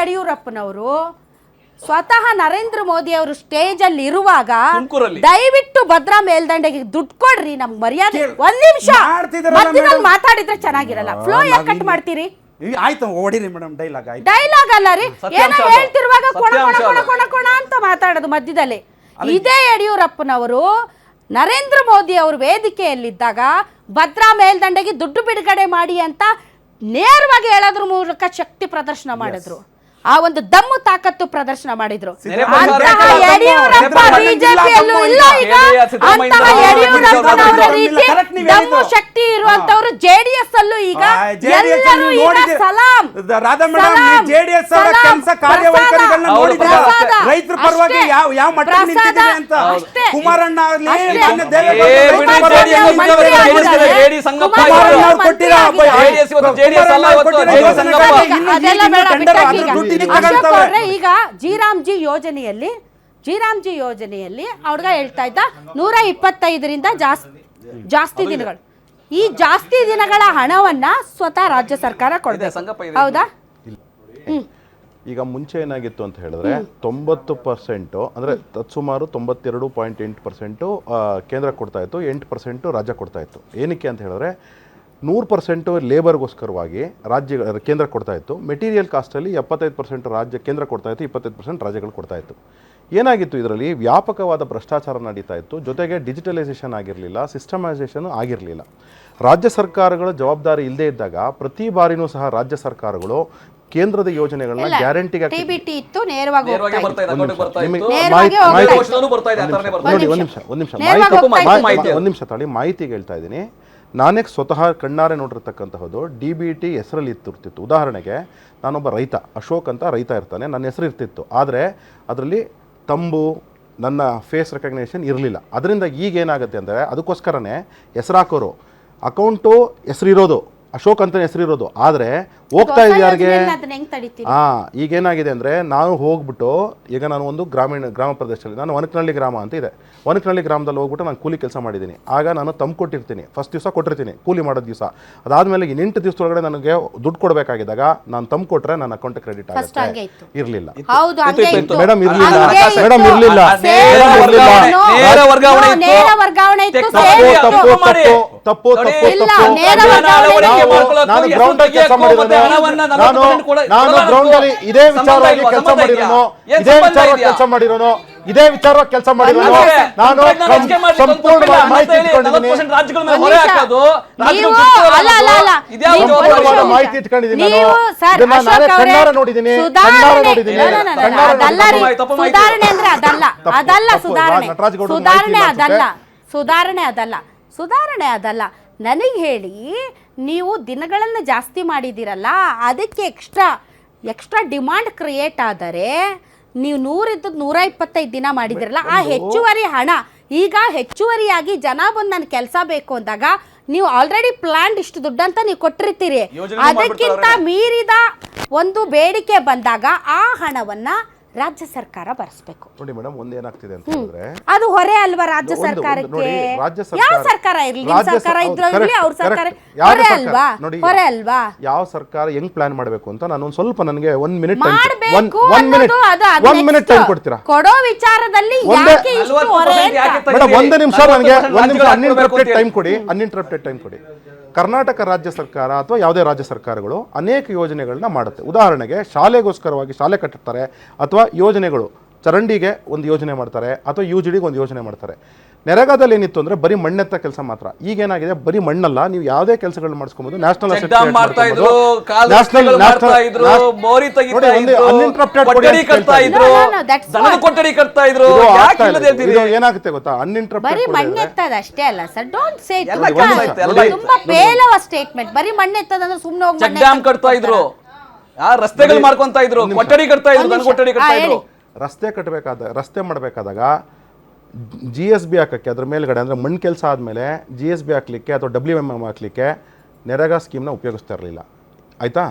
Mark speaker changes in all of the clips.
Speaker 1: ಯಡಿಯೂರಪ್ಪನವರು ಸ್ವತಃ ನರೇಂದ್ರ ಮೋದಿ ಅವರು ಸ್ಟೇಜ್ ಅಲ್ಲಿ ಇರುವಾಗ
Speaker 2: ತುಮ್ಕೂರಲ್ಲಿ.
Speaker 1: ದಯವಿಟ್ಟು ಭದ್ರಾ ಮೇಲ್ದಂಡೆಗೆ ದುಡ್ಡು ಕೊಡ್ರಿ ನಮ್ಗೆ ಮರ್ಯಾದೆ.
Speaker 3: ಕೇಳ್-
Speaker 1: ಒಂದ್ ನಿಮಿಷ.
Speaker 3: ಮಾಡ್ತಿದಾರಲ್ಲ
Speaker 1: ಮಧ್ಯದಲ್ಲಿ
Speaker 3: madam.
Speaker 1: ಮಾತಾಡಿದ್ರೆ ಚೆನ್ನಾಗಿರಲ್ಲ. ಫ್ಲೋ ಯಾಕೆ ಕಟ್ ಮಾಡ್ತೀರಿ?
Speaker 3: ಈ ಆಯ್ತು ಹೊಡಿರಿ ಮೇಡಮ್ ಡೈಲಾಗ್ ಆಯ್ತು.
Speaker 1: ಡೈಲಾಗ್ ಅಲ್ಲ ರೀ.
Speaker 2: ಸತ್ಯಾಂಶ
Speaker 1: ಏನೋ
Speaker 2: ಅದು.
Speaker 1: ಹೇಳ್ತಿರುವಾಗ ಕೊಣ ಕೊಣ
Speaker 2: ಸತ್ಯಾಂಶ
Speaker 1: ಕೊಣ
Speaker 2: ಅದು.
Speaker 1: ಕೊಣ ಕೊಣ ಅಂತ ಮಾತಾಡೋದು ಮಧ್ಯದಲ್ಲಿ. ಇದೇ ಯಡಿಯೂರಪ್ಪನವರು ನರೇಂದ್ರ ಮೋದಿ ಅವರು ವೇದಿಕೆಯಲ್ಲಿದ್ದಾಗ ಭದ್ರಾ ಮೇಲ್ದಂಡೆಗೆ ದುಡ್ಡು ಬಿಡುಗಡೆ ಮಾಡಿ ಅಂತ ನೇರವಾಗಿ ಹೇಳೋದ್ರ ಮೂಲಕ ಶಕ್ತಿ ಪ್ರದರ್ಶನ ಮಾಡಿದ್ರು. ಆ ಒಂದು ದಮ್ಮು ತಾಕತ್ತು ಪ್ರದರ್ಶನ ಮಾಡಿದ್ರು. ಅಂತಹ ಯಡಿಯೂರಪ್ಪ ಬಿಜೆಪಿಯಲ್ಲೂ ಇಲ್ಲ ಈಗ. ಅಂತಹ ಯಡಿಯೂರಪ್ಪನವರ ರೀತಿ ದಮ್ಮು ಶಕ್ತಿ ಇರುವಂತವ್ರು ಜೆಡಿಎಸ್ ಅಲ್ಲೂ ಈಗ ಎಲ್ಲರೂ
Speaker 3: ನೀವು
Speaker 1: ಈಗ
Speaker 3: ನೋಡಿದ್ರೆ-
Speaker 1: ಸಲಾಂ.
Speaker 3: ರಾಧಾ ಮೇಡಮ್ ಜೆಡಿಎಸ್ ಅವರ ಕೆಲಸ ಕಾರ್ಯವೈಖರಿಗಳನ್ನ
Speaker 1: ಪ್ರಸಾದ,
Speaker 3: ರೈತರ ಪರವಾಗಿ ಯಾವ ಯಾವ ಮಟ್ಟ
Speaker 1: ಪ್ರಸಾದ,
Speaker 3: ನಿಂತಿದೆ ಅಂತ
Speaker 1: ಅಷ್ಟೇ.
Speaker 3: ಕುಮಾರಣ್ಣ ಆಗ್ಲಿ. ಮಾನ್ಯ ನಿಂತಿದ್ದಾರೆ. ಅವ್ರು ಕೊಟ್ಟಿರೋ
Speaker 2: ಇವತ್ತು ಅಲ್ಲ ಇವತ್ತು ಸಂಗಪ್ಪ.
Speaker 1: ಅದೆಲ್ಲ ಬೇಡ, ಬಿಟ್ಟಾಕಿ ಅಶೋಕ್ ಅವ್ರೆ ಈಗ ಜಿ ಯೋಜನೆಯಲ್ಲಿ ಜಿ ಯೋಜನೆಯಲ್ಲಿ ಅವ್ರಗ ಹೇಳ್ತಾ ಇದ್ದ ನೂರ ಇಪ್ಪತ್ತೈದರಿಂದ ಜಾಸ್ತಿ ಜಾಸ್ತಿ ದಿನಗಳು. ಈ ಜಾಸ್ತಿ ದಿನಗಳ ಹಣವನ್ನ ಸ್ವತಃ ರಾಜ್ಯ ಸರ್ಕಾರ
Speaker 2: ಕೊಡಿದೆ.
Speaker 1: ಹೌದಾ?
Speaker 4: ಈಗ ಮುಂಚೆ ಏನಾಗಿತ್ತು ಅಂತ ಹೇಳಿದ್ರೆ ತೊಂಬತ್ತು ಪರ್ಸೆಂಟು ಅಂದ್ರೆ ತತ್ಸುಮಾರು ತೊಂಬತ್ತೆರಡು ಪಾಯಿಂಟ್ ಎಂಟು ಪರ್ಸೆಂಟು ಕೇಂದ್ರ ಕೊಡ್ತಾ ಇತ್ತು ಎಂಟು ಪರ್ಸೆಂಟು ರಾಜ್ಯ ಕೊಡ್ತಾ ಇತ್ತು. ಏನಕ್ಕೆ ಅಂತ ಹೇಳಿದ್ರೆ ನೂರು ಪರ್ಸೆಂಟು ಲೇಬರ್ಗೋಸ್ಕರವಾಗಿ ರಾಜ್ಯ ಕೇಂದ್ರ ಕೊಡ್ತಾ ಇತ್ತು ಮೆಟೀರಿಯಲ್ ಕಾಸ್ಟಲ್ಲಿ ಎಪ್ಪತ್ತೈದು ಪರ್ಸೆಂಟ್ ರಾಜ್ಯ ಕೇಂದ್ರ ಕೊಡ್ತಾ ಇತ್ತು ಇಪ್ಪತ್ತೈದು ಪರ್ಸೆಂಟ್ ರಾಜ್ಯಗಳು ಕೊಡ್ತಾ ಇತ್ತು ಏನಾಗಿತ್ತು ಇದರಲ್ಲಿ ವ್ಯಾಪಕವಾದ ಭ್ರಷ್ಟಾಚಾರ ನಡೀತಾ ಇತ್ತು ಜೊತೆಗೆ ಡಿಜಿಟಲೈಸೇಷನ್ ಆಗಿರಲಿಲ್ಲ ಸಿಸ್ಟಮೈಸೇಷನ್ ಆಗಿರಲಿಲ್ಲ ರಾಜ್ಯ ಸರ್ಕಾರಗಳ ಜವಾಬ್ದಾರಿ ಇಲ್ಲದೇ ಇದ್ದಾಗ ಪ್ರತಿ ಬಾರಿನೂ ಸಹ ರಾಜ್ಯ ಸರ್ಕಾರಗಳು ಕೇಂದ್ರದ ಯೋಜನೆಗಳನ್ನ ಗ್ಯಾರಂಟಿಗೆ
Speaker 1: ಇತ್ತು ನೇರವಾಗಿ
Speaker 2: ನೇರವಾಗಿ ಬರ್ತಾ ಇದೆ
Speaker 4: ಒಂದು
Speaker 2: ಬರ್ತಾ
Speaker 4: ನಿಮಿಷ.
Speaker 2: ಇತ್ತು
Speaker 1: ನೇರವಾಗಿ
Speaker 4: ಮಾಹಿತಿ-
Speaker 1: ಹೋಗ್ತಾ
Speaker 4: ಮಾಹಿತಿ-
Speaker 1: ಇದೆ.
Speaker 2: ಬರ್ತಾ ಇದೆ ಆ ಥರನೇ ಬರ್ತಾ
Speaker 4: ನೋಡಿ ಒಂದು ನಿಮಿಷ ಒಂದು ನಿಮಿಷ ಮಾಹಿತಿ.
Speaker 2: ಮಾಹಿತಿ.
Speaker 4: ಒಂದು ನಿಮಿಷ ತಾಳಿ ಮಾಹಿತಿಗೆ ಹೇಳ್ತಾ ಇದ್ದೀನಿ ನಾನೇ ಸ್ವತಃ ಕಣ್ಣಾರೆ ನೋಡಿರ್ತಕ್ಕಂತಹದ್ದು ಡಿ ಬಿ ಟಿ ಹೆಸರಲ್ಲಿ ಇತ್ತಿರ್ತಿತ್ತು. ಉದಾಹರಣೆಗೆ, ನಾನೊಬ್ಬ ರೈತ, ಅಶೋಕ್ ಅಂತ ರೈತ ಇರ್ತಾನೆ, ನನ್ನ ಹೆಸರು ಇರ್ತಿತ್ತು. ಆದರೆ, ಅದರಲ್ಲಿ ತಂಬು, ನನ್ನ ಫೇಸ್ ರೆಕಗ್ನೇಷನ್ ಇರಲಿಲ್ಲ. ಅದರಿಂದ ಈಗ ಏನಾಗುತ್ತೆ ಅಂದರೆ, ಅದಕ್ಕೋಸ್ಕರನೇ ಹೆಸರಾಕೋರು, ಅಕೌಂಟು ಹೆಸರಿರೋದು, ಅಶೋಕ್ ಅಂತ ಹೆಸರಿರೋದು. ಆದರೆ ಹೋಗ್ತಾ ಇದೆ ಯಾರಿಗೆ?
Speaker 1: ಅದನ್ನ ಹೆಂಗ್ ತಡಿತೀರಿ?
Speaker 4: ಹಾ ಈಗೇನಾಗಿದೆ ಅಂದ್ರೆ ನಾನು ಹೋಗ್ಬಿಟ್ಟು ಈಗ ನಾನು ಒಂದು ಗ್ರಾಮೀಣ ಗ್ರಾಮ ಪ್ರದೇಶದಲ್ಲಿ ನಾನು ವನಕನಹಳ್ಳಿ ಗ್ರಾಮ ಅಂತ ಇದೆ. ವನಕನಹಳ್ಳಿ ಗ್ರಾಮದಲ್ಲಿ ಹೋಗ್ಬಿಟ್ಟು ನಾನು ಕೂಲಿ ಕೆಲಸ ಮಾಡಿದ್ದೀನಿ. ಆಗ ನಾನು ತಮ್ಮ ಕೊಟ್ಟಿರ್ತೀನಿ. ಫಸ್ಟ್ ದಿವಸ ಕೊಟ್ಟಿರ್ತೀನಿ ಕೂಲಿ ಮಾಡೋ ದಿವಸ. ಅದಾದಮೇಲೆ ಎಂಟು ದಿವಸದೊಳಗಡೆ ನನಗೆ ದುಡ್ಡು ಕೊಡಬೇಕಾಗಿದ್ದಾಗ ನಾನು ತಮ್ಮ ಕೊಟ್ರೆ ನನ್ನ ಅಕೌಂಟ್ ಕ್ರೆಡಿಟ್ ಆಗುತ್ತೆ. ಇರಲಿಲ್ಲ.
Speaker 1: ಹೌದು ಹಂಗೆ
Speaker 2: ಇತ್ತು,
Speaker 1: ಇತ್ತು
Speaker 4: ಮೇಡಮ್ ಇರಲಿಲ್ಲ. ಮೇಡಮ್ ಇರಲಿಲ್ಲ.
Speaker 2: ನೇರ ವರ್ಗಾವಣೆ- ನೇರ ವರ್ಗಾವಣೆ
Speaker 1: ನೋ,
Speaker 2: ಇತ್ತು.
Speaker 1: ನೇರ ವರ್ಗಾವಣೆ ಇತ್ತು
Speaker 2: ತಪ್ಪು,
Speaker 4: ತಪ್ಪು ತಪ್ಪು ತಪ್ಪು ನಾನು ಗ್ರೌಂಡ್ ಕೆಲಸ
Speaker 2: ಹಣವನ್ನ
Speaker 4: ನಾನು ಗ್ರೌಂಡ್ ಅಲ್ಲಿ ಇದೇ ವಿಚಾರವಾಗಿ ಕೆಲಸ ಮಾಡಿರೋನು? ಇದೇ ವಿಚಾರವಾಗಿ ಕೆಲಸ ಮಾಡಿರೋನು? ಇದೇ ವಿಚಾರವಾಗಿ ಕೆಲಸ ಮಾಡಿರೋನು? ನಾನು ಸಂಪೂರ್ಣವಾಗಿ ಮಾಹಿತಿ ಇಟ್ಕೊಂಡಿದ್ದೀನಿ.
Speaker 2: 40% ರಾಜ್ಯಗಳ ಮೇಲೆ
Speaker 1: ಒಂದ್
Speaker 2: ಹೊರೆ
Speaker 1: ನಿಮಿಷ.
Speaker 2: ಹಾಕೋದು. ರಾಜ್ಯಗಳು
Speaker 1: ನೀವು-
Speaker 2: ಕಿತ್ತೋಗೋದು,
Speaker 1: ಅಲ್ಲ, ಅಲ್ಲ, ಅಲ್ಲ.
Speaker 2: ಇದ್ಯಾವ್ದು
Speaker 1: ನೀವು
Speaker 2: ಒಂದು
Speaker 4: ಸಂಪೂರ್ಣವಾದ
Speaker 2: ವರ್ಷ?
Speaker 4: ಮಾಹಿತಿ ಇಟ್ಕೊಂಡಿದ್ದೀನಿ ನಾನು. ನಾನೇ ಕಣ್ಣಾರೆ ನೋಡಿದ್ದೀನಿ. ಕಣ್ಣಾರೆ. ನೋಡಿದ್ದೀನಿ.
Speaker 2: ತಪ್ಪು ಮಾಹಿತಿ.
Speaker 1: ಸುಧಾರಣೆ ಅಂದ್ರೆ ಅದಲ್ಲ. ಅದಲ್ಲ ಸುಧಾರಣೆ.
Speaker 4: ನಟರಾಜ್
Speaker 1: ಅದಲ್ಲ. ಸುಧಾರಣೆ ಅದಲ್ಲ. ಸುಧಾರಣೆ ಅದಲ್ಲ. ನನಗೆ ಹೇಳಿ ನೀವು ದಿನಗಳನ್ನು ಜಾಸ್ತಿ ಮಾಡಿದ್ದೀರಲ್ಲ ಅದಕ್ಕೆ ಎಕ್ಸ್ಟ್ರಾ ಎಕ್ಸ್ಟ್ರಾ ಡಿಮಾಂಡ್ ಕ್ರಿಯೇಟ್ ಆದರೆ ನೀವು ನೂರಿದ್ದದ್ದು ನೂರ ಇಪ್ಪತ್ತೈದು ದಿನ ಮಾಡಿದಿರಲ್ಲ ಆ ಹೆಚ್ಚುವರಿ ಹಣ ಈಗ ಹೆಚ್ಚುವರಿಯಾಗಿ ಜನ ಬಂದು ನನ್ನ ಕೆಲಸ ಬೇಕು ಅಂದಾಗ ನೀವು ಆಲ್ರೆಡಿ ಪ್ಲಾನ್ ಇಷ್ಟು ದುಡ್ಡು ಅಂತ ನೀವು ಕೊಟ್ಟಿರ್ತೀರಿ. ಅದಕ್ಕಿಂತ ಮೀರಿದ ಒಂದು ಬೇಡಿಕೆ ಬಂದಾಗ ಆ ಹಣವನ್ನ ರಾಜ್ಯ ಸರ್ಕಾರ ಬರ್ಸ್ಬೇಕು.
Speaker 4: ನೋಡಿ ಮೇಡಮ್ ಒಂದೇನಾಗ್ತಿದೆ ಅಂತ ಹೇಳಿದ್ರೆ
Speaker 1: ಅದು ಹೊರೆ ಅಲ್ವಾ ರಾಜ್ಯ ಸರ್ಕಾರಕ್ಕೆ
Speaker 4: ನೋಡಿ, ರಾಜ್ಯ
Speaker 1: ಯಾವ
Speaker 4: ಸರ್ಕಾರ-
Speaker 1: ಇರಲಿ ಸರ್ಕಾರ
Speaker 4: ಇದ್ರಲ್ಲಿ
Speaker 1: ಅವ್ರ ಸರ್ಕಾರ. ಹೊರೆ ಅಲ್ವಾ?
Speaker 4: ನೋಡಿ,
Speaker 1: ಹೊರೆ ಅಲ್ವಾ?
Speaker 4: ಯಾವ ಸರ್ಕಾರ ಹೆಂಗ್ ಪ್ಲಾನ್ ಮಾಡಬೇಕು ಅಂತ ನಾನು ಒಂದ್ ಸ್ವಲ್ಪ ನನಗೆ ಒಂದ್ ಮಿನಿಟ್ ಒಂದ್ ಮಿನಿಟ್ ಟೈಮ್ ಕೊಡ್ತೀರಾ?
Speaker 1: ಕೊಡೋ ವಿಚಾರದಲ್ಲಿ
Speaker 4: ಒಂದೇ-
Speaker 1: ಯಾಕೆ ಇಷ್ಟು
Speaker 2: 40%
Speaker 1: ಹೊರೆ?
Speaker 4: ಮೇಡಮ್ ಒಂದು ನಿಮಿಷ ನನಗೆ
Speaker 2: 40%
Speaker 4: ಒಂದ್ ನಿಮಿಷ ಅನ್ಇಂಟರಪ್ಟೆಡ್ ಟೈಮ್ ಕೊಡಿ ಅನ್ಇಂಟರಪ್ಟೆಡ್ ಟೈಮ್ ಕೊಡಿ. ಕರ್ನಾಟಕ ರಾಜ್ಯ ಸರ್ಕಾರ ಅಥವಾ ಯಾವುದೇ ರಾಜ್ಯ ಸರ್ಕಾರಗಳು ಅನೇಕ ಯೋಜನೆಗಳನ್ನ ಮಾಡುತ್ತೆ. ಉದಾಹರಣೆಗೆ ಶಾಲೆಗೋಸ್ಕರವಾಗಿ ಶಾಲೆ ಕಟ್ಟುತ್ತಾರೆ ಅಥವಾ ಯೋಜನೆಗಳು ಚರಂಡಿಗೆ ಒಂದು ಯೋಜನೆ ಮಾಡ್ತಾರೆ ಅಥವಾ ಯು ಜಿ ಡಿಗೆ ಒಂದು ಯೋಜನೆ ಮಾಡ್ತಾರೆ. ನೆರೆಗಾದಲ್ಲಿ ಏನಿತ್ತು ಅಂದ್ರೆ ಬರೀ ಮಣ್ಣೆತ್ತ ಕೆಲಸ ಮಾತ್ರ. ಈಗ ಏನಾಗಿದೆ ಬರೀ ಮಣ್ಣಲ್ಲ ನೀವು ಯಾವುದೇ ಕೆಲಸಗಳನ್ನ ಮಾಡಿಸ್ಕೊಬೋದು ನ್ಯಾಷನಲ್ ಏನಾಗುತ್ತೆ ಗೊತ್ತಾ?
Speaker 1: ಬರೀ ಮಣ್ಣೆತ್ತದ ಅಷ್ಟೇ ಅಲ್ಲ ಸರ್ ಡೋಂಟ್ ಸೇ. ತುಂಬಾ ಪೇಲವ ಸ್ಟೇಟ್ಮೆಂಟ್ ಬರೀ ಮಣ್ಣೆತ್ತದಂದ್ರೆ ಹೋಗಿ
Speaker 2: ಚೆಕ್ ಡ್ಯಾಮ್ ಕಟ್ತಾ ಇದ್ರು. ರಸ್ತೆಗಳು ಮಾಡ್ಕೊಂತ ಇದ್ರು ಕೊಠಡಿ ಕಟ್ತಾ ಇದ್ರು ಕೊಠಡಿ ಕಟ್ತಾ ಇದ್ರು.
Speaker 4: ರಸ್ತೆ ಕಟ್ಟಬೇಕಾದ ರಸ್ತೆ ಮಾಡಬೇಕಾದಾಗ ಜಿ ಎಸ್ ಬಿ ಹಾಕೋಕ್ಕೆ, ಅದ್ರ ಮೇಲ್ಗಡೆ, ಅಂದರೆ ಮಣ್ಣು ಕೆಲಸ ಆದಮೇಲೆ ಜಿ ಎಸ್ ಬಿ ಹಾಕ್ಲಿಕ್ಕೆ ಅಥವಾ ಡಬ್ಲ್ಯೂ ಎಂ ಎಂ ಹಾಕ್ಲಿಕ್ಕೆ ನೆರೆಗಾ ಸ್ಕೀಮ್ನ ಉಪಯೋಗಿಸ್ತಾ ಇರಲಿಲ್ಲ. ಆಯಿತಾ?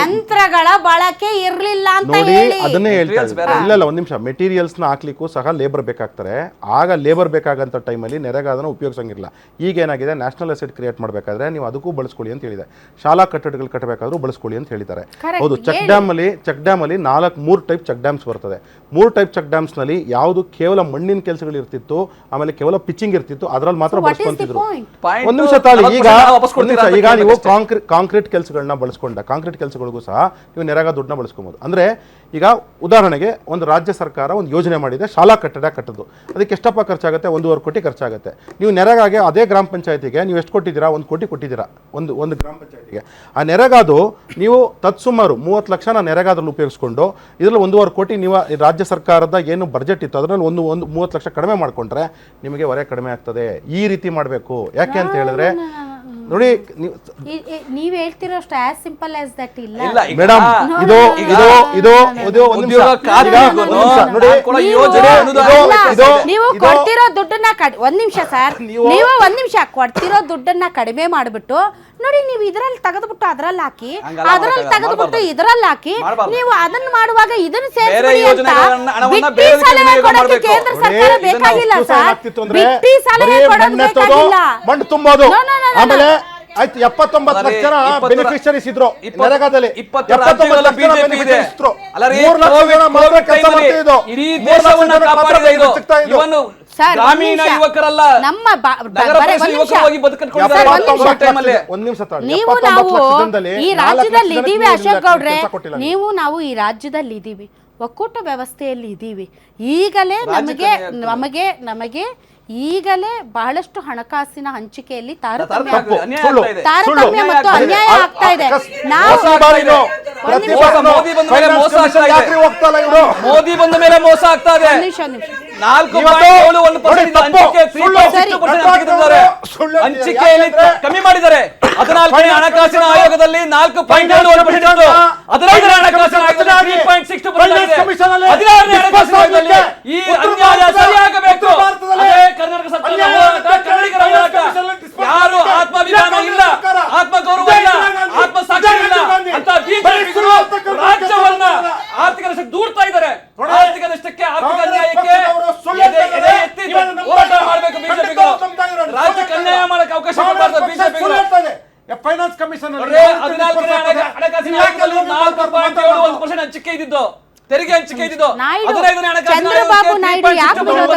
Speaker 1: ಯಂತ್ರಗಳ ಬಳಕೆ ಇರಲಿಲ್ಲ ಅಂತ
Speaker 4: ನೋಡಿ
Speaker 1: ಹೇಳಿ.
Speaker 4: ಅದನ್ನೇ ಹೇಳ್ತಾರೆ
Speaker 2: Materials
Speaker 4: ಇದ್ದೀನಿ. ಇಲ್ಲ ಇಲ್ಲ ಒಂದ್ ನಿಮಿಷ. ಮೆಟೀರಿಯಲ್ಸ್ನ ಹಾಕ್ಲಿಕ್ಕೂ ಸಹ ಲೇಬರ್ ಬೇಕಾಗ್ತಾರೆ. ಆಗ ಲೇಬರ್ ಬೇಕಾಗಂತ ಟೈಮಲ್ಲಿ ನೆರೆಗಾದನ ಉಪಯೋಗಿಸಂಗಿಲ್ಲ ಈಗ ಏನಾಗಿದೆ? ನ್ಯಾಷನಲ್ ಅಸೆಟ್ ಕ್ರಿಯೇಟ್ ಮಾಡಬೇಕಾದ್ರೆ ನೀವು ಅದಕ್ಕೂ ಬಳಸ್ಕೊಳ್ಳಿ ಅಂತ ಹೇಳಿದೆ. ಶಾಲಾ ಕಟ್ಟಡಗಳು ಕಟ್ಟಬೇಕಾದ್ರು ಬಳಸ್ಕೊಳ್ಳಿ ಅಂತ ಹೇಳಿದ್ದಾರೆ.
Speaker 1: Correct,
Speaker 4: ಹೌದು ಚೆಕ್ ಡ್ಯಾಮ್ ಅಲ್ಲಿ ಚೆಕ್ ಡ್ಯಾಮ್ ಅಲ್ಲಿ ನಾಲ್ಕು ಮೂರು ಟೈಪ್ ಚೆಕ್ ಡ್ಯಾಮ್ಸ್ ಬರ್ತದೆ. ಮೂರು ಟೈಪ್ ಚೆಕ್ ಡ್ಯಾಮ್ಸ್ನಲ್ಲಿ ಯಾವುದು ಕೇವಲ ಮಣ್ಣಿನ ಕೆಲಸಗಳು ಇರ್ತಿತ್ತು ಆಮೇಲೆ ಕೇವಲ ಪಿಚಿಂಗ್ ಇರ್ತಿತ್ತು ಅದ್ರಲ್ಲಿ ಮಾತ್ರ
Speaker 1: ವಾಟ್ ಇಸ್ ದಿ
Speaker 4: ಬಳಸ್ಕೊಂತಿದ್ರು.
Speaker 1: ಪಾಯಿಂಟ್
Speaker 4: ಒಂದ್ ನಿಮಿಷ ತಾಳಿ ಈಗ ಒಂದ್ ನಿಮಿಷ, ಈಗ ನೀವು. ಕಾಂಕ್ರೀಟ್ ಕಾಂಕ್ರೀಟ್ ಕೆಲಸಗಳನ್ನ ಬಳಸ್ಕೊಂಡ. ಕಾಂಕ್ರೀಟ್ ಕೆಲಸಗಳಿಗೂ ಸಹ ನೀವು ನೆರಗ ದುಡ್ಡನ್ನ ಬಳಸ್ಕೊಬೋದು. ಅಂದರೆ ಈಗ ಉದಾಹರಣೆಗೆ ಒಂದು ರಾಜ್ಯ ಸರ್ಕಾರ ಒಂದು ಯೋಜನೆ ಮಾಡಿದೆ, ಶಾಲಾ ಕಟ್ಟಡ ಕಟ್ಟೋದು. ಅದಕ್ಕೆ ಎಷ್ಟಪ್ಪ ಖರ್ಚಾಗುತ್ತೆ? ಒಂದೂವರೆ ಕೋಟಿ ಖರ್ಚಾಗುತ್ತೆ. ನೀವು ನೆರಗಾಗೆ ಅದೇ ಗ್ರಾಮ ಪಂಚಾಯತಿಗೆ ನೀವು ಎಷ್ಟು ಕೊಟ್ಟಿದ್ದೀರಾ? ಒಂದು ಕೋಟಿ ಕೊಟ್ಟಿದ್ದೀರಾ. ಒಂದು ಒಂದು ಗ್ರಾಮ ಪಂಚಾಯತಿಗೆ. ಆ ನೆರಗಾದು ನೀವು ತತ್ಸುಮಾರು ಮೂವತ್ತು ಲಕ್ಷನ ನೆರಗಾದ್ರಲ್ಲಿ ಉಪಯೋಗಿಸ್ಕೊಂಡು ಇದರಲ್ಲಿ ಒಂದೂವರೆ ಕೋಟಿ ನೀವು ರಾಜ್ಯ ಸರ್ಕಾರದ ಏನು ಬಜೆಟ್ ಇತ್ತು, ಅದರಲ್ಲಿ ಒಂದು ಒಂದು ಮೂವತ್ತು ಲಕ್ಷ ಕಡಿಮೆ ಮಾಡಿಕೊಂಡ್ರೆ ನಿಮಗೆ ಹೊರೆ ಕಡಿಮೆ ಆಗ್ತದೆ. ಈ ರೀತಿ ಮಾಡಬೇಕು. ಯಾಕೆ ಅಂತ ಹೇಳಿದ್ರೆ ನೋಡಿ ನೀವು
Speaker 1: ಹೇಳ್ತಿರೋಷ್ಟು ಆಸ್ ಸಿಂಪಲ್ ಆಸ್ ದಟ್ ಇಲ್ಲ.
Speaker 2: ಇಲ್ಲ
Speaker 4: ಮೇಡಮ್ ಇದು ಇದು ಇದು ಇದು ಒಂದು ನಿಮಿಷ. ನೋಡಿ
Speaker 2: ಯೋಜನೆ
Speaker 4: ಇದು-
Speaker 1: ನೀವು ಕೊಡ್ತಿರೋ ದುಡ್ಡನ್ನ ಕಡ್ ಒಂದ್ ನಿಮಿಷ ಸರ್.
Speaker 4: ನೀವು-
Speaker 1: ಒಂದ್ ನಿಮಿಷ ಕೊಡ್ತಿರೋ ದುಡ್ಡನ್ನ ಕಡಿಮೆ ಮಾಡ್ಬಿಟ್ಟು ನೋಡಿ ನೀವು ಇದ್ರಲ್ಲಿ ತೆಗೆದ್ಬಿಟ್ಟು ಅದ್ರಲ್ಲಿ ಹಾಕಿ ಅದರಲ್ಲಿ ತೆಗೆದ್ಬಿಟ್ಟು. ಇದ್ರಲ್ಲಿ ಹಾಕಿ ನೀವು ಅದನ್ನ ಮಾಡುವಾಗ ಇದನ್ನ ಸೇರಿಸಿ ಅಂತ ಬಿಟ್ಟಿ ಸಲಹೆ ಕೊಡೋಕೆ ಕೇಂದ್ರ ಸರ್ಕಾರ ಬೇಕಾಗಿಲ್ಲ ಸರ್. ಬಿಟ್ಟಿ ಸಲಹೆ ಕೊಡೋದು ಬೇಕಾಗಿಲ್ಲ.
Speaker 4: ಮಣ್ಣು ತುಂಬೋದು. ಆಮೇಲೆ ಆಯ್ತು ಎಪ್ಪತ್ತೊಂಬತ್ತು ಲಕ್ಷ ಜನ ಬೆನಿಫಿಷರೀಸ್ ಇದ್ರು. ನರೇಗಾದಲ್ಲಿ ಎಪ್ಪತ್ತೊಂಬತ್ತು ಲಕ್ಷ ಜನ ಇದ್ರು. ಮೂರು ಲಕ್ಷ ಜನ ಮಾತ್ರ ಕೆಲಸ ಮಾಡ್ತಿದ್ದು. ಮೂರು ಲಕ್ಷ ಮಾತ್ರ ಸಿಗ್ತಾ
Speaker 2: ಗ್ರಾಮೀಣ ಯುವಕರಲ್ಲ.
Speaker 1: ನಮ್ಮ ಒಂದ್ ನಿಮಿಷ. ನೀವು ನಾವು
Speaker 4: ಜನದಲ್ಲಿ
Speaker 1: ಈ ರಾಜ್ಯದಲ್ಲಿ
Speaker 4: ಇದೀವಿ
Speaker 1: ಅಶೋಕ್ ಗೌಡ್ರೆ.
Speaker 4: ನೀವು.
Speaker 1: ನೀವು ನಾವು ಈ ರಾಜ್ಯದಲ್ಲಿ ಇದ್ದೀವಿ ಒಕ್ಕೂಟ ವ್ಯವಸ್ಥೆಯಲ್ಲಿ ಇದ್ದೀವಿ ಈಗಲೇ ನಮಗೆ ನಮಗೆ ನಮಗೆ ಈಗಲೇ ಬಹಳಷ್ಟು ಹಣಕಾಸಿನ ಹಂಚಿಕೆಯಲ್ಲಿ ತಾರತಮ್ಯ
Speaker 2: ತಪ್ಪು. ಅನ್ಯಾಯ
Speaker 4: ಸುಳ್ಳು.
Speaker 2: ಆಗ್ತಾ ಇದೆ.
Speaker 1: ತಾರತಮ್ಯ
Speaker 4: ಸುಳ್ಳು.
Speaker 1: ಮತ್ತು
Speaker 2: ಅನ್ಯಾಯ
Speaker 1: ಅನ್ಯಾಯ ಆಗ್ತಾ ಇದೆ ನಾವು
Speaker 2: ಮೋಸ
Speaker 4: ಪ್ರತಿ
Speaker 2: ಮೋದಿ ಬಂದ ಮೇಲೆ
Speaker 4: finance
Speaker 2: ಮೋಸ
Speaker 4: commission
Speaker 2: ಆಗ್ತಾ ಇದೆ.
Speaker 4: ಯಾಕ್ರಿ ಹೋಗ್ತಾ ಇಲ್ಲ ಇವ್ರು?
Speaker 2: ಮೋದಿ ಬಂದ ಮೇಲೆ ಮೋಸ ಆಗ್ತಾ ಇದೆ
Speaker 1: ಒಂದ್ ನಿಮಿಷ, ಒಂದ್ ನಿಮಿಷ.
Speaker 2: ನಾಲ್ಕು
Speaker 4: ಇವತ್ತು
Speaker 2: ಪಾಯಿಂಟ್ ಏಳು ಒಂದು
Speaker 4: ನೋಡಿ
Speaker 2: ಪರ್ಸೆಂಟ್
Speaker 4: ತಪ್ಪು.
Speaker 2: ಹಂಚಿಕೆ ತ್ರೀ
Speaker 4: ಸುಳ್ಳು.
Speaker 2: ಪಾಯಿಂಟ್
Speaker 1: ಸರಿ.
Speaker 2: ಸಿಕ್ಸ್ ಪರ್ಸೆಂಟ್
Speaker 4: ಸುಳ್ಳು
Speaker 2: ಹಂಚಿಕೆಯಲ್ಲಿ
Speaker 4: ಯಾಕಂದ್ರೆ
Speaker 2: ಕಮ್ಮಿ ಮಾಡಿದ್ದಾರೆ ಹದಿನಾಲ್ಕನೇ ಹಣಕಾಸಿನ ಆಯೋಗದಲ್ಲಿ ನಾಲ್ಕು ಪಾಯಿಂಟ್ ಹದಿನೈದನೇ ಹಣಕಾಸಿನ ಆಯೋಗದಲ್ಲಿ ಪಾಯಿಂಟ್ ಸಿಕ್ಸ್ ಹದಿನಾರನೇ ಹಣಕಾಸಿನ ಆಯೋಗದಲ್ಲಿ ಈ ಅನ್ಯಾಯ ಸರಿಯಾಗಬೇಕು. ಕರ್ನಾಟಕ. ಕನ್ನಡಿಗರ ಹೋರಾಟ
Speaker 4: commission ಅಲ್ಲಿ discuss
Speaker 2: ಯಾರು
Speaker 4: ಮಾಡಲಿಕ್ಕೆ
Speaker 2: ಆತ್ಮಾಭಿಮಾನ
Speaker 4: ಇದೇ
Speaker 2: ಇಲ್ಲ
Speaker 4: ಸರ್ಕಾರ.
Speaker 2: ಆತ್ಮಗೌರವ
Speaker 4: ಇದೇ
Speaker 2: ಇಲ್ಲ
Speaker 4: ಇಂದಿರಾ ಗಾಂಧಿ.
Speaker 2: ಆತ್ಮಸಾಕ್ಷಿ
Speaker 4: ಇದೇ
Speaker 2: ಇಲ್ಲ
Speaker 4: ರಾಜೀವ್ ಗಾಂಧಿ.
Speaker 2: ಅಂತ
Speaker 4: ಬರೀ
Speaker 2: ಬಿಜೆಪಿಗಳು
Speaker 4: ಸುಳ್ಳು ಹೇಳ್ತಕ್ಕಂಥ
Speaker 2: ರಾಜ್ಯವನ್ನ
Speaker 4: ಕೆಲಸ
Speaker 2: ಆರ್ಥಿಕ ನಷ್ಟಕ್ಕೆ ದೂಡ್ತಾ ಇದ್ದಾರೆ
Speaker 4: ನೋಡಿ.
Speaker 2: ಆರ್ಥಿಕ ನಷ್ಟಕ್ಕೆ ಆರ್ಥಿಕ
Speaker 4: ಕಾಂಗ್ರೆಸ್
Speaker 2: ಅನ್ಯಾಯಕ್ಕೆ
Speaker 4: ಪಕ್ಷದವರು ಸುಳ್ಳು
Speaker 2: ಎದೆ- ಎದೆ
Speaker 4: ಹೇಳ್ತಾರೆ.
Speaker 2: ಎತ್ತಿ
Speaker 4: ಇವಾಗ ನಮ್ಮ
Speaker 2: ಹೋರಾಟ
Speaker 4: ಪಕ್ಷ
Speaker 2: ಮಾಡಬೇಕು
Speaker 4: ಖಂಡಿತ
Speaker 2: ಬಿಜೆಪಿಗಳು
Speaker 4: ನಂಬ್ತಾ ಇರೋದು.
Speaker 2: ರಾಜ್ಯಕ್ಕೆ ಅನ್ಯಾಯ ಮಾಡಕ್ಕೆ ಅವಕಾಶ ಕೊಡಬಾರ್ದು ಬಿಜೆಪಿಗಳು
Speaker 4: ಫೈನಾನ್ಸ್ ಕಮಿಷನ್
Speaker 2: ಹದಿನಾಲ್ಕನೇ ಹಣಕಾಸಿನ ಆಯೋಗದಲ್ಲಿ ನಾಲ್ಕು ಪಾಯಿಂಟ್ ಏಳು ಒಂದು ಕಮಿಷನ್ ಹಂಚಿಕೆ ಇದ್ದಿದ್ದು ತೆರಿಗೆ ಹಂಚಿಕೆ ಇದ್ದಿದ್ದು
Speaker 1: ಚಂದ್ರಬಾಬು ನಾಯ್ಡು
Speaker 2: 3.6
Speaker 1: ಯಾಕೆ ವಿರೋಧ.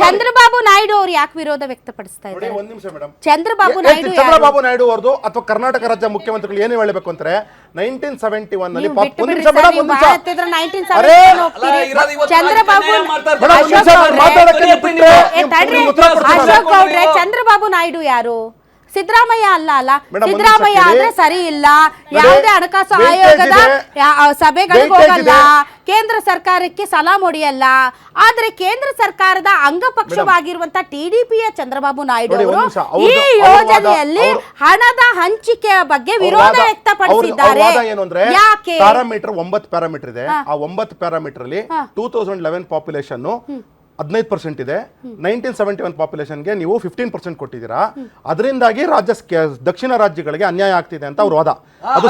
Speaker 1: ಚಂದ್ರಬಾಬು ನಾಯ್ಡು ಅವ್ರು ಯಾಕೆ ವಿರೋಧ ವ್ಯಕ್ತಪಡಿಸ್ತಾ ಇದ್ದಾರೆ?
Speaker 4: ಒಂದ್ ನಿಮಿಷ ಮೇಡಮ್.
Speaker 1: ಚಂದ್ರಬಾಬು ನಾಯ್ಡು?
Speaker 4: ಚಂದ್ರಬಾಬು ನಾಯ್ಡು ಅವ್ರದ್ದು ಅಥವಾ ಕರ್ನಾಟಕ ರಾಜ್ಯ ಮುಖ್ಯಮಂತ್ರಿಗಳು ಏನು ಹೇಳಬೇಕು ಅಂದ್ರೆ ನೈನ್ಟೀನ್ ಸೆವೆಂಟಿ
Speaker 1: ಒನ್ನಲ್ಲಿ
Speaker 4: ಒಂದ್ ನಿಮಿಷ ಮೇಡಮ್ ಒಂದ್ ನಿಮಿಷ.
Speaker 1: ಹತ್ತಿದ್ರೆ 1970
Speaker 4: ಅರೇ,
Speaker 1: ಹೋಗ್ತೀರಿ.
Speaker 2: ಅಲ್ಲ,
Speaker 1: ಚಂದ್ರಬಾಬು. ಅಶೋಕ್ ಗೌಡ್ರೆ ಚಂದ್ರಬಾಬು ನಾಯ್ಡು ಯಾರು? ಸಿದ್ದರಾಮಯ್ಯ ಅಲ್ಲ ಅಲ್ಲ. ಸಿದ್ದರಾಮಯ್ಯ ಆದ್ರೆ ಸರಿ ಇಲ್ಲ ಯಾವುದೇ ಹಣಕಾಸು ಆಯೋಗದ. ಸಭೆಗಳಿಗೆ ಹೋಗಲ್ಲ. ಕೇಂದ್ರ ಸರ್ಕಾರಕ್ಕೆ ಸಲಾಂ ಹೊಡೆಯಲ್ಲ. ಆದ್ರೆ ಕೇಂದ್ರ ಸರ್ಕಾರದ ಅಂಗಪಕ್ಷವಾಗಿರುವಂತ ಟಿಡಿಪಿಯ ಚಂದ್ರಬಾಬು ನಾಯ್ಡು ಅವರು ಈ ಯೋಜನೆಯಲ್ಲಿ ಹಣದ ಹಂಚಿಕೆಯ ಬಗ್ಗೆ ವಿರೋಧ ವ್ಯಕ್ತಪಡಿಸಿದ್ದಾರೆ. ಯಾಕೆ?
Speaker 4: ಪ್ಯಾರಾಮೀಟರ್ ಒಂಬತ್ತು ಪ್ಯಾರಾಮೀಟರ್ ಇದೆ. ಆ ಒಂಬತ್ತು ಪ್ಯಾರಾಮೀಟರ್ ಅಲ್ಲಿ. ಟೂ ತೌಸಂಡ್ ಲೆವೆನ್ ಪಾಪ್ಯುಲೇಷನ್ ಹದಿನೈದು ಪರ್ಸೆಂಟ್ ಇದೆ. ನೈನ್ಟೀನ್ ಸೆವೆಂಟಿ ಒನ್ ಪಾಪ್ಯುಲೇಷನ್ಗೆ ನೀವು ಫಿಫ್ಟೀನ್ ಪರ್ಸೆಂಟ್ ಕೊಟ್ಟಿದ್ದೀರಾ. ಅದರಿಂದಾಗಿ ರಾಜ್ಯ ದಕ್ಷಿಣ ರಾಜ್ಯಗಳಿಗೆ ಅನ್ಯಾಯ ಆಗ್ತಿದೆ ಅಂತ ಅವ್ರ ವಾದ. ಅದು